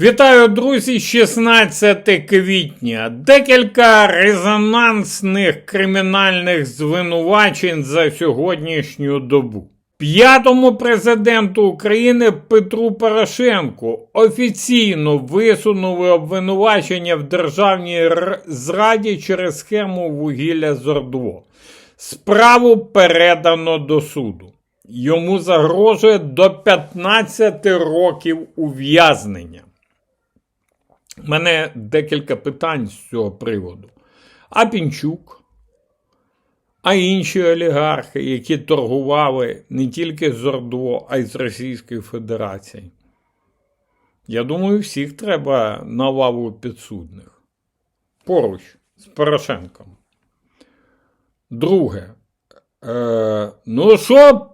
Вітаю, друзі! 16 квітня. Декілька резонансних кримінальних звинувачень за сьогоднішню добу. П'ятому президенту України Петру Порошенку офіційно висунули обвинувачення в державній зраді через схему вугілля Зордво. Справу передано до суду. Йому загрожує до 15 років ув'язнення. Мене декілька питань з цього приводу. А Пінчук, а інші олігархи, які торгували не тільки з Ордво, а й з Російською Федерацією. Я думаю, всіх треба на лаву підсудних. Поруч з Порошенком. Друге. Е, ну що,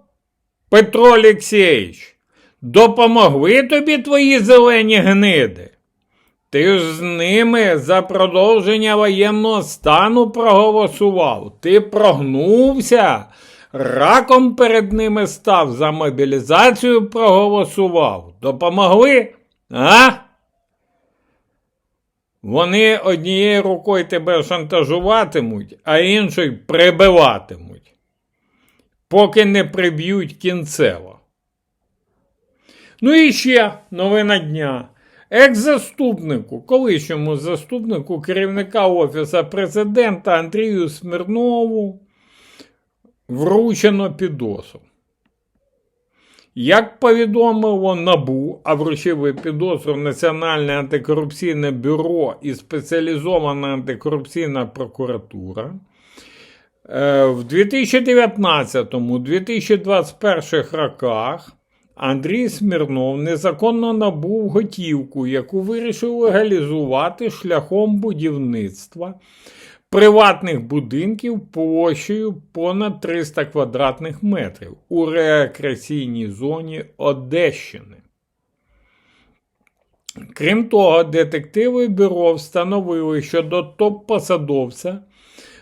Петро Олексійович, допомогли тобі твої зелені гниди? Ти ж з ними за продовження воєнного стану проголосував. Ти прогнувся, раком перед ними став, за мобілізацію проголосував. Допомогли? А? Вони однією рукою тебе шантажуватимуть, а іншою прибиватимуть, поки не приб'ють кінцево. Ну і ще новина дня. Екс-заступнику, колишньому заступнику керівника Офіса президента Андрію Смірнову вручено підозру. Як повідомило НАБУ, а вручили підозру Національне антикорупційне бюро і спеціалізована антикорупційна прокуратура, е, в 2019-2021 роках Андрій Смірнов незаконно набув готівку, яку вирішив легалізувати шляхом будівництва приватних будинків площею понад 300 квадратних метрів у рекреаційній зоні Одещини. Крім того, детективи бюро встановили, що до топ-посадовця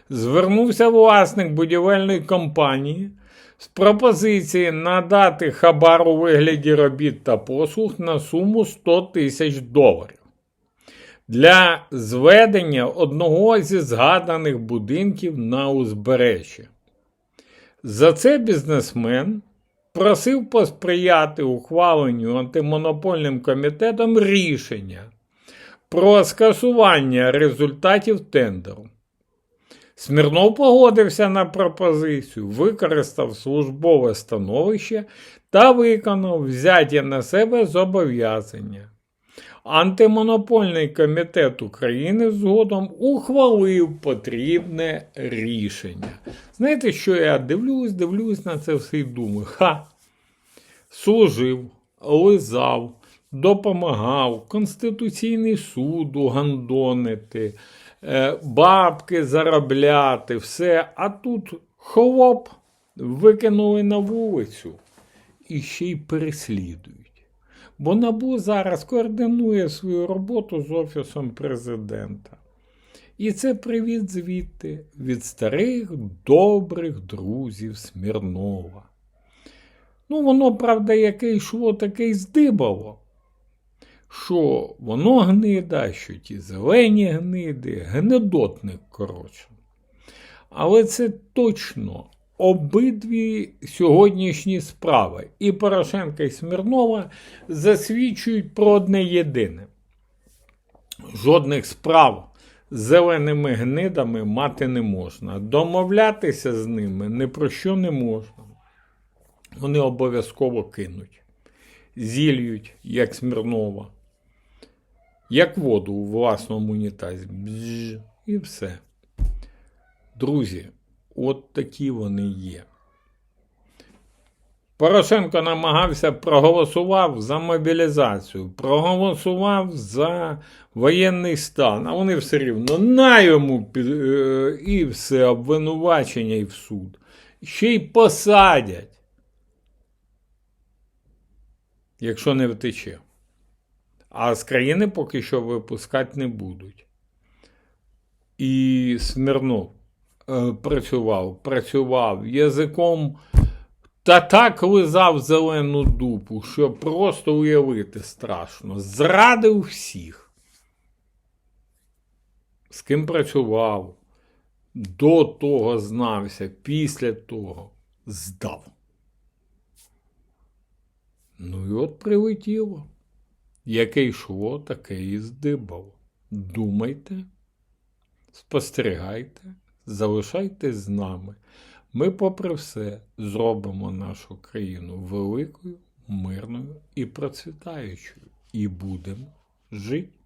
звернувся власник будівельної компанії з пропозиції надати хабар у вигляді робіт та послуг на суму 100 тисяч доларів для зведення одного зі згаданих будинків на узбережжі. За це бізнесмен просив посприяти ухваленню антимонопольним комітетом рішення про скасування результатів тендеру. Смірнов погодився на пропозицію, використав службове становище та виконав взяті на себе зобов'язання. Антимонопольний комітет України згодом ухвалив потрібне рішення. Знаєте, що я дивлюсь, дивлюсь на це все і думаю. Ха! Служив, лизав, допомагав, Конституційний суд угандонити, е, бабки заробляти, все. А тут хлоп викинули на вулицю і ще й переслідують. Бо НАБУ зараз координує свою роботу з Офісом президента. І це привіт звідти від старих добрих друзів Смірнова. Ну, воно, правда, яке йшло, таке й здибало. Що воно гнида, що ті зелені гниди, гнедотник, коротше. Але це точно обидві сьогоднішні справи і Порошенка, і Смірнова засвідчують про одне єдине. Жодних справ з зеленими гнидами мати не можна. Домовлятися з ними ні про що не можна. Вони обов'язково кинуть, зільють, як Смірнова, як воду у власному унітазі. Бзж, і все. Друзі, от такі вони є. Порошенко намагався проголосував за мобілізацію, проголосував за воєнний стан, а вони все рівно на йому під, е, і все обвинувачення і в суд. Ще й посадять, якщо не втече. А з країни поки що випускати не будуть. І Смірнов е, працював, працював язиком Та так лизав зелену дупу, що просто уявити страшно. Зрадив всіх. З ким працював, до того знався, після того здав. Ну і от прилетіло. Яке йшло, таке і здибало. Думайте, спостерігайте, залишайтесь з нами. Ми, попри все, зробимо нашу країну великою, мирною і процвітаючою. І будемо жити.